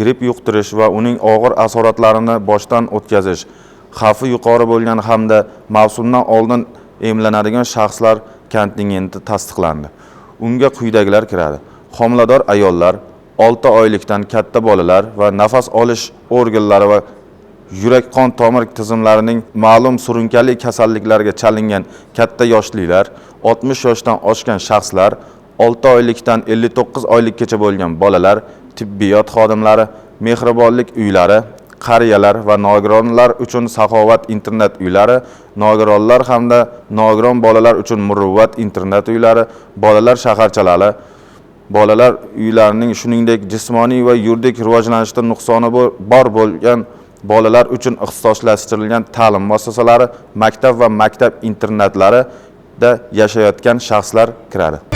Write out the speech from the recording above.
gripp yuqtirish va uning og'ir asoratlarini boshdan o'tkazish xavfi yuqori bo'lgan hamda mavsumdan oldin emlanadigan shaxslar kontingenti tasdiqlandi. Unga quyidagilar kiradi. Homilador ayollar olti oylikdan katta bolalar va nafas olish organlari va yurak qon tomir tizimlarining ma'lum surunkali kasalliklarga chalingan katta yoshlilar 60 yoshdan oshgan shaxslar 6 oylikdan 59 oylikgacha bo'lgan bolalar tibbiyot xodimlari mehribonlik uylari qariyalar va nogironlar uchun saxovat internet uylari nogironlar hamda nogiron bolalar uchun muruvvat internet uylari bolalar shaharchalari bolalar uylarining shuningdek jismoniy va yuridik rivojlanishda nuqsoni bor bo'lgan bolalar uchun ixtisoslashtirilgan ta'lim muassasalari maktab va maktab internatlarida yashayotgan shaxslar kiradi.